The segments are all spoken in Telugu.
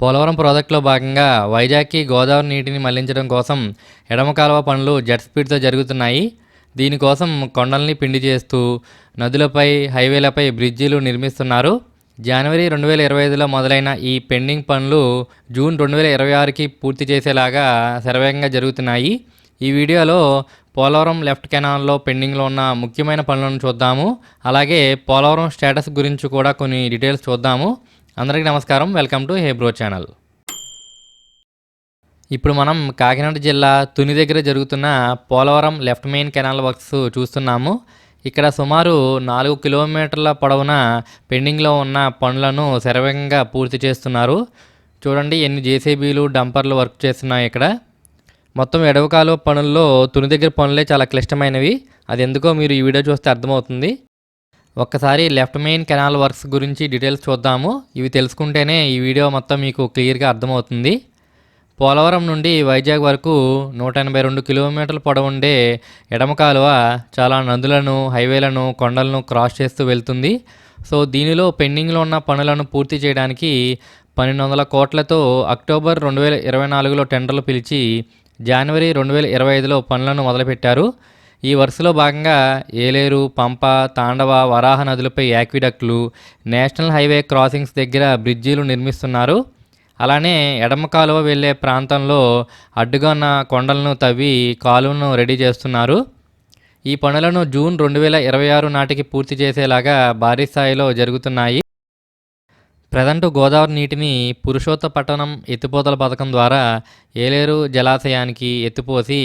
పోలవరం ప్రాజెక్టులో భాగంగా వైజాగ్కి గోదావరి నీటిని మళ్ళించడం కోసం ఎడమ కాలువ పనులు జెట్ స్పీడ్తో జరుగుతున్నాయి. దీనికోసం కొండల్ని పిండి చేస్తూ నదులపై హైవేలపై బ్రిడ్జీలు నిర్మిస్తున్నారు. జనవరి రెండు వేల ఇరవై ఐదులో మొదలైన ఈ పెండింగ్ పనులు జూన్ రెండు వేల ఇరవై ఆరుకి పూర్తి చేసేలాగా శరవేగంగా జరుగుతున్నాయి. ఈ వీడియోలో పోలవరం లెఫ్ట్ కెనాల్లో పెండింగ్లో ఉన్న ముఖ్యమైన పనులను చూద్దాము. అలాగే పోలవరం స్టేటస్ గురించి కూడా కొన్ని డీటెయిల్స్ చూద్దాము. అందరికీ నమస్కారం. వెల్కమ్ టు హేబ్రో ఛానల్. ఇప్పుడు మనం కాకినాడ జిల్లా తుని దగ్గర జరుగుతున్న Polavaram left main canal works చూస్తున్నాము. ఇక్కడ సుమారు నాలుగు కిలోమీటర్ల పొడవున పెండింగ్లో ఉన్న పనులను శరవేగంగా పూర్తి చేస్తున్నారు. చూడండి ఎన్ని జేసీబీలు డంపర్లు వర్క్ చేస్తున్నాయి ఇక్కడ. మొత్తం ఎడవకాలు పనుల్లో తుని దగ్గర పనులే చాలా క్లిష్టమైనవి. అది ఎందుకో మీరు ఈ వీడియో చూస్తే అర్థమవుతుంది. ఒక్కసారి లెఫ్ట్ మెయిన్ కెనాల్ వర్క్స్ గురించి డీటెయిల్స్ చూద్దాము. ఇవి తెలుసుకుంటేనే ఈ వీడియో మొత్తం మీకు క్లియర్గా అర్థమవుతుంది. పోలవరం నుండి వైజాగ్ వరకు నూట ఎనభై రెండు కిలోమీటర్ల పొడవుండే ఎడమ కాలువ చాలా నదులను హైవేలను కొండలను క్రాస్ చేస్తూ వెళ్తుంది. సో దీనిలో పెండింగ్లో ఉన్న పనులను పూర్తి చేయడానికి పన్నెండు వందల కోట్లతో అక్టోబర్ రెండు వేల ఇరవై నాలుగులో టెండర్లు పిలిచి జనవరి రెండు వేల ఇరవై ఐదులో పనులను మొదలుపెట్టారు. ఈ వరుసలో భాగంగా ఏలేరు పంప తాండవ వరాహ నదులపై యాక్విడక్లు నేషనల్ హైవే క్రాసింగ్స్ దగ్గర బ్రిడ్జీలు నిర్మిస్తున్నారు. అలానే ఎడమ కాలువ వెళ్ళే ప్రాంతంలో అడ్డుగా ఉన్న కొండలను తవ్వి కాలువను రెడీ చేస్తున్నారు. ఈ పనులను జూన్ రెండు వేల ఇరవై ఆరు నాటికి పూర్తి చేసేలాగా భారీ స్థాయిలో జరుగుతున్నాయి. ప్రజెంట్ గోదావరి నీటిని పురుషోత్తపట్టణం ఎత్తిపోతల పథకం ద్వారా ఏలేరు జలాశయానికి ఎత్తిపోసి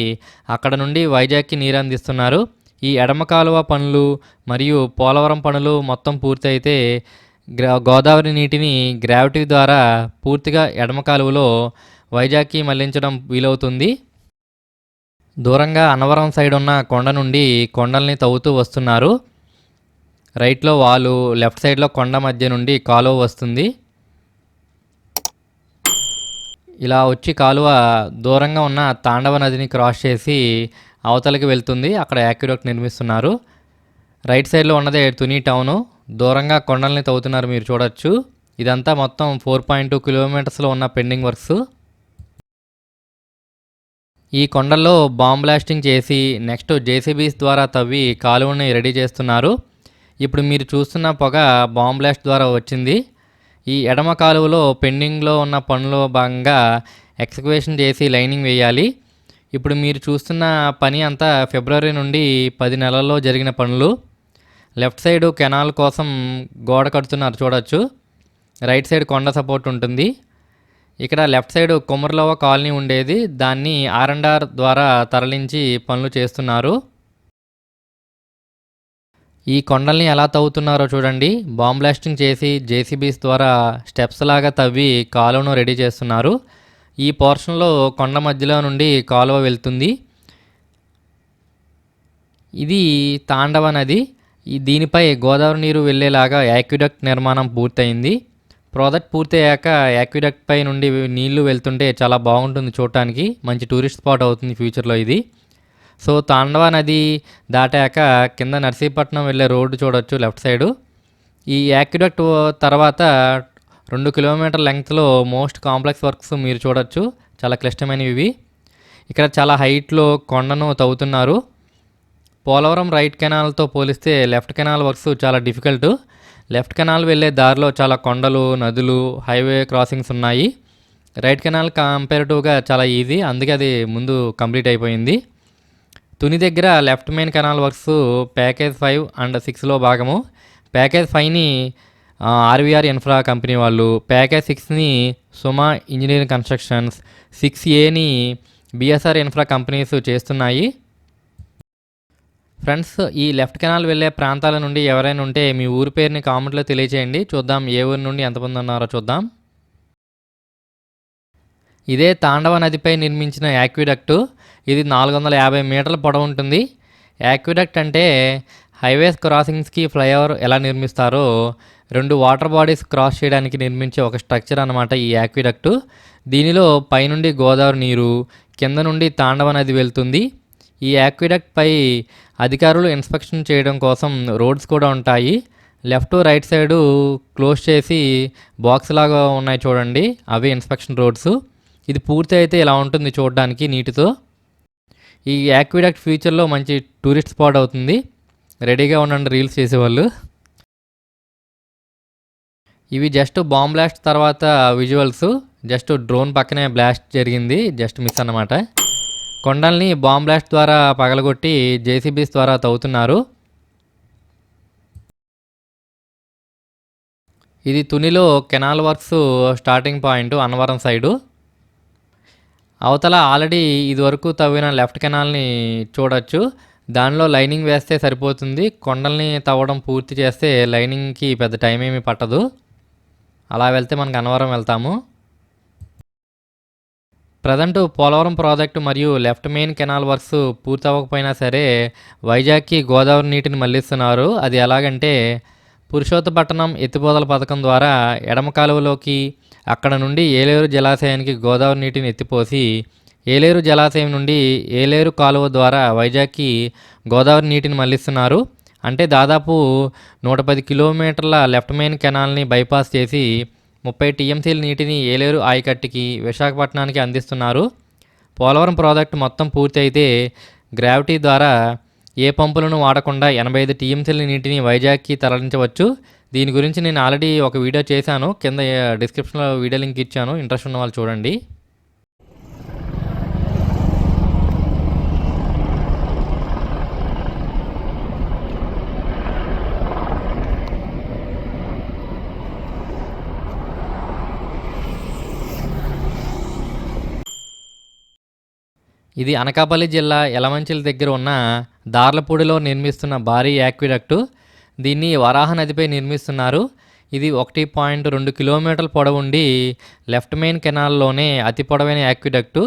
అక్కడ నుండి వైజాగ్కి నీరు అందిస్తున్నారు. ఈ ఎడమ కాలువ పనులు మరియు పోలవరం పనులు మొత్తం పూర్తయితే గ్రా గోదావరి నీటిని గ్రావిటీ ద్వారా పూర్తిగా ఎడమ కాలువలో వైజాగ్కి మళ్ళించడం వీలవుతుంది. దూరంగా అన్నవరం సైడ్ ఉన్న కొండ నుండి కొండల్ని తవ్వుతూ వస్తున్నారు. రైట్లో వాలు లెఫ్ట్ సైడ్లో కొండ మధ్య నుండి కాలువ వస్తుంది. ఇలా వచ్చి కాలువ దూరంగా ఉన్న తాండవ నదిని క్రాస్ చేసి అవతలకి వెళ్తుంది. అక్కడ యాక్యుడక్ట్ నిర్మిస్తున్నారు. రైట్ సైడ్లో ఉన్నదే తుని టౌను. దూరంగా కొండల్ని తవ్వుతున్నారు మీరు చూడొచ్చు. ఇదంతా మొత్తం ఫోర్ పాయింట్ టూ కిలోమీటర్స్లో ఉన్న పెండింగ్ వర్క్స్. ఈ కొండల్లో బాంబ్ బ్లాస్టింగ్ చేసి నెక్స్ట్ జేసీబీస్ ద్వారా తవ్వి కాలువని రెడీ చేస్తున్నారు. ఇప్పుడు మీరు చూస్తున్న పొగ బాంబ్ బ్లాస్ట్ ద్వారా వచ్చింది. ఈ ఎడమ కాలువలో పెండింగ్లో ఉన్న పనులో భాగంగా ఎక్స్కవేషన్ చేసి లైనింగ్ వేయాలి. ఇప్పుడు మీరు చూస్తున్న పని అంతా ఫిబ్రవరి నుండి పది నెలల్లో జరిగిన పనులు. లెఫ్ట్ సైడ్ కెనాల్ కోసం గోడ కడుతున్నారు చూడొచ్చు. రైట్ సైడ్ కొండ సపోర్ట్ ఉంటుంది. ఇక్కడ లెఫ్ట్ సైడ్ కుమర్లవ కాలనీ ఉండేది. దాన్ని ఆర్ అండ్ ఆర్ ద్వారా తరలించి పనులు చేస్తున్నారు. ఈ కొండల్ని ఎలా తవ్వుతున్నారో చూడండి. బాంబ్ బ్లాస్టింగ్ చేసి జేసీబీస్ ద్వారా స్టెప్స్ లాగా తవ్వి కాలువను రెడీ చేస్తున్నారు. ఈ పోర్షన్లో కొండ మధ్యలో నుండి కాలువ వెళ్తుంది. ఇది తాండవ నది. దీనిపై గోదావరి నీరు వెళ్ళేలాగా యాక్విడక్ట్ నిర్మాణం పూర్తయింది. ప్రాజెక్ట్ పూర్తయ్యాక యాక్విడక్ట్ పై నుండి నీళ్ళు వెళ్తుంటే చాలా బాగుంటుంది చూడటానికి. మంచి టూరిస్ట్ స్పాట్ అవుతుంది ఫ్యూచర్లో ఇది. సో తాండవ నది దాటాక కింద నర్సీపట్నం వెళ్ళే రోడ్డు చూడొచ్చు లెఫ్ట్ సైడు. ఈ యాక్యుడక్ట్ తర్వాత రెండు కిలోమీటర్ లెంగ్త్లో మోస్ట్ కాంప్లెక్స్ వర్క్స్ మీరు చూడొచ్చు చాలా క్లిష్టమైనవి ఇవి. ఇక్కడ చాలా హైట్లో కొండను తవ్వుతున్నారు. పోలవరం రైట్ కెనాల్తో పోలిస్తే లెఫ్ట్ కెనాల్ వర్క్స్ చాలా డిఫికల్ట్. లెఫ్ట్ కెనాల్ వెళ్ళే దారిలో చాలా కొండలు నదులు హైవే క్రాసింగ్స్ ఉన్నాయి. రైట్ కెనాల్ కంపేరిటివ్గా చాలా ఈజీ అందుకే అది ముందు కంప్లీట్ అయిపోయింది. తుని దగ్గర left main canal works package five and సిక్స్లో భాగము. ప్యాకేజ్ ఫైవ్ని ఆర్వీఆర్ ఇన్ఫ్రా కంపెనీ వాళ్ళు ప్యాకేజ్ సిక్స్ని సుమా ఇంజనీరింగ్ కన్స్ట్రక్షన్స్ సిక్స్ ఏని బిఎస్ఆర్ ఇన్ఫ్రా కంపెనీస్ చేస్తున్నాయి. ఫ్రెండ్స్ ఈ లెఫ్ట్ కెనాల్ వెళ్ళే ప్రాంతాల నుండి ఎవరైనా ఉంటే మీ ఊరి పేరుని కామెంట్లో తెలియచేయండి. చూద్దాం ఏ ఊరి నుండి ఎంతమంది ఉన్నారో చూద్దాం. ఇదే తాండవ నదిపై నిర్మించిన యాక్విడక్టు. ఇది నాలుగు వందల యాభై మీటర్ల పొడవు ఉంటుంది. యాక్విడక్ట్ అంటే హైవేస్ క్రాసింగ్స్కి ఫ్లైఓవర్ ఎలా నిర్మిస్తారో రెండు వాటర్ బాడీస్ క్రాస్ చేయడానికి నిర్మించే ఒక స్ట్రక్చర్ అనమాట ఈ యాక్విడక్టు. దీనిలో పైనుండి గోదావరి నీరు కింద నుండి తాండవ నది వెళ్తుంది. ఈ యాక్విడక్ట్ పై అధికారులు ఇన్స్పెక్షన్ చేయడం కోసం రోడ్స్ కూడా ఉంటాయి. లెఫ్ట్ రైట్ సైడు క్లోజ్ చేసి బాక్స్ లాగా ఉన్నాయి చూడండి అవి ఇన్స్పెక్షన్ రోడ్స్. ఇది పూర్తి అయితే ఇలా ఉంటుంది చూడడానికి నీటితో. ఈ యాక్విడక్ట్ ఫ్యూచర్లో మంచి టూరిస్ట్ స్పాట్ అవుతుంది. రెడీగా ఉండండి రీల్స్ చేసేవాళ్ళు. ఇవి జస్ట్ బాంబ్ బ్లాస్ట్ తర్వాత విజువల్స్. జస్ట్ డ్రోన్ పక్కనే బ్లాస్ట్ జరిగింది. జస్ట్ మిస్ అన్నమాట. కొండల్ని బాంబ్ బ్లాస్ట్ ద్వారా పగలగొట్టి జేసీబీస్ ద్వారా తవ్వుతున్నారు. ఇది తునిలో canal works starting point Annavaram side. అవతల ఆల్రెడీ ఇదివరకు తవ్విన లెఫ్ట్ కెనాల్ని చూడొచ్చు. దానిలో లైనింగ్ వేస్తే సరిపోతుంది. కొండల్ని తవ్వడం పూర్తి చేస్తే లైనింగ్కి పెద్ద టైం ఏమీ పట్టదు. అలా వెళ్తే మనకు అన్నవరం వెళ్తాము. ప్రజెంట్ పోలవరం ప్రాజెక్టు మరియు లెఫ్ట్ మెయిన్ కెనాల్ వర్క్స్ పూర్తి అవ్వకపోయినా సరే వైజాగ్కి గోదావరి నీటిని మళ్ళిస్తున్నారు అది ఎలాగంటే పురుషోత్తపట్నం ఎత్తిపోతల పథకం ద్వారా ఎడమ కాలువలోకి అక్కడ నుండి ఏలేరు జలాశయానికి గోదావరి నీటిని ఎత్తిపోసి ఏలేరు జలాశయం నుండి ఏలేరు కాలువ ద్వారా వైజాగ్కి గోదావరి నీటిని మళ్ళిస్తున్నారు అంటే దాదాపు నూట పది కిలోమీటర్ల లెఫ్ట్ మెయిన్ కెనాల్ని బైపాస్ చేసి ముప్పై టీఎంసీల నీటిని ఏలేరు ఆయకట్టుకి విశాఖపట్నానికి అందిస్తున్నారు. పోలవరం ప్రాజెక్టు మొత్తం పూర్తి అయితే గ్రావిటీ ద్వారా ఏ పంపులను వాడకుండా ఎనభై ఐదు టీఎంసీల నీటిని వైజాగ్కి తరలించవచ్చు. దీని గురించి నేను ఆల్రెడీ ఒక వీడియో చేశాను. కింద డిస్క్రిప్షన్లో వీడియో లింక్ ఇచ్చాను. ఇంట్రెస్ట్ ఉన్న వాళ్ళు చూడండి. ఇది అనకాపల్లి జిల్లా ఎలమంచిల దగ్గర ఉన్న దార్లపూడిలో నిర్మిస్తున్న భారీ యాక్విడక్టు. దీన్ని వరాహ నదిపై నిర్మిస్తున్నారు. ఇది ఒకటి పాయింట్ రెండు కిలోమీటర్ల పొడవుండి లెఫ్ట్ మెయిన్ కెనాల్లోనే అతి పొడవైన యాక్విడక్టు.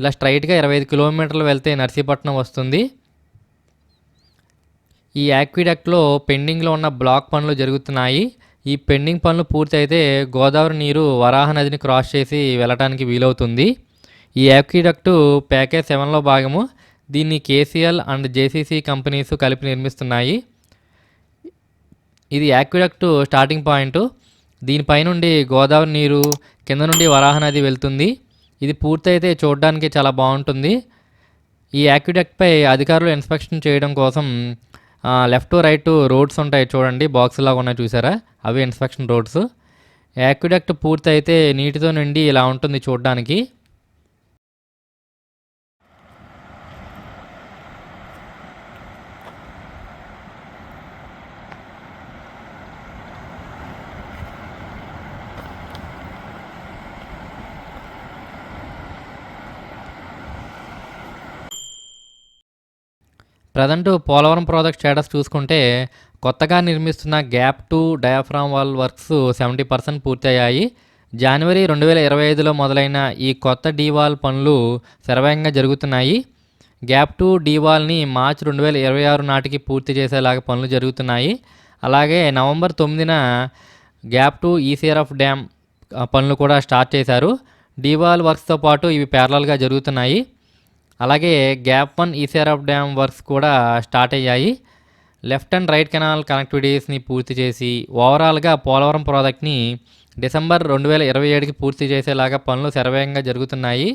ఇలా స్ట్రైట్గా ఇరవై ఐదు కిలోమీటర్లు వెళ్తే నర్సీపట్నం వస్తుంది. ఈ యాక్విడక్ట్లో పెండింగ్లో ఉన్న బ్లాక్ పనులు జరుగుతున్నాయి. ఈ పెండింగ్ పనులు పూర్తయితే గోదావరి నీరు వరాహ నదిని క్రాస్ చేసి వెళ్ళటానికి వీలవుతుంది. ఈ యాక్విడక్టు ప్యాకేజ్ సెవెన్లో భాగము. దీన్ని కేసీఎల్ అండ్ జేసీసీ కంపెనీస్ కలిపి నిర్మిస్తున్నాయి. ఇది యాక్విడక్టు స్టార్టింగ్ పాయింట్. దీనిపైనుండి గోదావరి నీరు కింద నుండి వరాహ నది వెళ్తుంది. ఇది పూర్తయితే చూడడానికి చాలా బాగుంటుంది. ఈ యాక్విడక్ట్పై అధికారులు ఇన్స్పెక్షన్ చేయడం కోసం లెఫ్ట్ రైట్ రోడ్స్ ఉంటాయి చూడండి. బాక్స్ లాగా ఉన్నాయి చూసారా? అవి ఇన్స్పెక్షన్ రోడ్స్. యాక్విడక్ట్ పూర్తయితే నీటితో నిండి ఇలా ఉంటుంది చూడడానికి. ప్రజెంట్ పోలవరం ప్రాజెక్ట్ స్టేటస్ చూసుకుంటే కొత్తగా నిర్మిస్తున్న gap two diaphragm wall works seventy percent పూర్తయ్యాయి. జనవరి రెండు వేల ఇరవై ఐదులో మొదలైన ఈ కొత్త డీవాల్ పనులు శరవేగంగా జరుగుతున్నాయి. గ్యాప్ టు డీవాల్ని మార్చ్ రెండు వేల ఇరవై ఆరు నాటికి పూర్తి చేసేలాగా పనులు జరుగుతున్నాయి. అలాగే నవంబర్ తొమ్మిదిన గ్యాప్ టు ఈసీఆర్ఎఫ్ డ్యామ్ పనులు కూడా స్టార్ట్ చేశారు. డీవాల్ వర్క్స్తో పాటు ఇవి ప్యారలల్గా జరుగుతున్నాయి. అలాగే gap one ECRF dam works కూడా స్టార్ట్ అయ్యాయి. లెఫ్ట్ అండ్ రైట్ కెనాల్ కనెక్టివిటీస్ని పూర్తి చేసి ఓవరాల్గా పోలవరం ప్రాజెక్ట్ని డిసెంబర్ రెండు వేల ఇరవై ఏడుకి పూర్తి చేసేలాగా పనులు శరవేగంగా జరుగుతున్నాయి.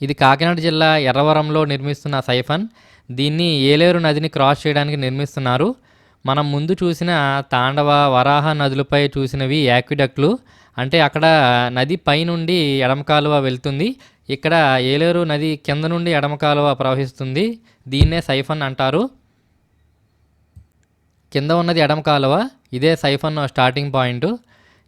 ఇది కాకినాడ జిల్లా ఎర్రవరంలో నిర్మిస్తున్న సైఫన్. దీన్ని ఏలేరు నదిని క్రాస్ చేయడానికి నిర్మిస్తున్నారు. మనం ముందు చూసిన తాండవ వరాహ నదులపై చూసినవి యాక్విడక్లు. అంటే అక్కడ నది పైనుండి ఎడమ కాలువ వెళ్తుంది. ఇక్కడ ఏలేరు నది కింద నుండి ఎడమ కాలువ ప్రవహిస్తుంది. దీన్నే సైఫన్ అంటారు. కింద ఉన్నది ఎడమ కాలువ. ఇదే సైఫన్ స్టార్టింగ్ పాయింట్.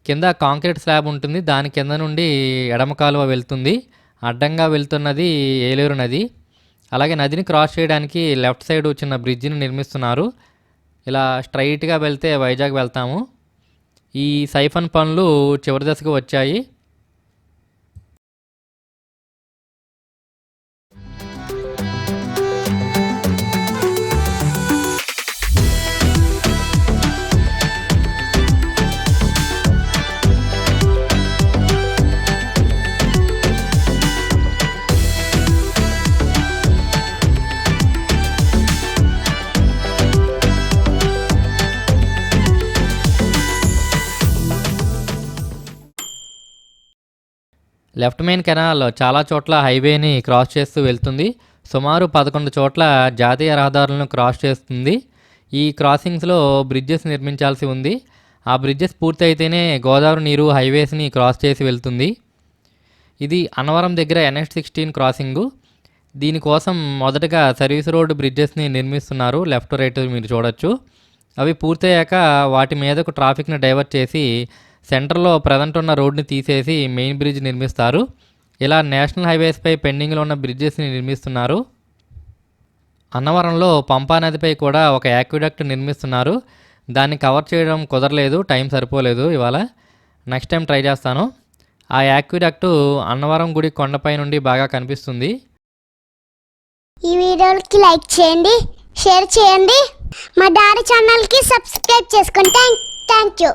కింద కాంక్రీట్ స్లాబ్ ఉంటుంది. దాని కింద నుండి ఎడమ కాలువ వెళ్తుంది. అడ్డంగా వెళ్తున్నది ఏలేరు నది. అలాగే నదిని క్రాస్ చేయడానికి లెఫ్ట్ సైడ్ చిన్న బ్రిడ్జిని నిర్మిస్తున్నారు. ఇలా స్ట్రైట్గా వెళ్తే వైజాగ్ వెళ్తాము. ఈ సైఫన్ పనులు చివరి దశకు వచ్చాయి. లెఫ్ట్ మెయిన్ కెనాల్ చాలా చోట్ల హైవేని క్రాస్ చేస్తూ వెళ్తుంది. సుమారు పదకొండు చోట్ల జాతీయ రహదారులను క్రాస్ చేస్తుంది. ఈ క్రాసింగ్స్లో బ్రిడ్జెస్ నిర్మించాల్సి ఉంది. ఆ బ్రిడ్జెస్ పూర్తి అయితేనే గోదావరి నీరు హైవేస్ని క్రాస్ చేసి వెళ్తుంది. ఇది అన్నవరం దగ్గర ఎన్హెచ్ సిక్స్టీన్ క్రాసింగు. దీనికోసం మొదటగా సర్వీస్ రోడ్ బ్రిడ్జెస్ని నిర్మిస్తున్నారు. లెఫ్ట్ రైట్ మీరు చూడొచ్చు. అవి పూర్తయ్యాక వాటి మీదకు ట్రాఫిక్ని డైవర్ట్ చేసి సెంటర్లో ప్రజెంట్ ఉన్న రోడ్ని తీసేసి మెయిన్ బ్రిడ్జ్ నిర్మిస్తారు. ఇలా నేషనల్ హైవేస్పై పెండింగ్లో ఉన్న బ్రిడ్జెస్ని నిర్మిస్తున్నారు. అన్నవరంలో పంపా నదిపై కూడా ఒక యాక్విడక్ట్ నిర్మిస్తున్నారు. దాన్ని కవర్ చేయడం కుదరలేదు టైం సరిపోలేదు ఇవాళ. నెక్స్ట్ టైం ట్రై చేస్తాను. ఆ యాక్విడక్ట్ అన్నవరం గుడి కొండపై నుండి బాగా కనిపిస్తుంది. ఈ వీడియోకి లైక్ చేయండి షేర్ చేయండి. మా డాడీ ఛానల్కి సబ్స్క్రైబ్ చేసుకోండి థ్యాంక్ యూ.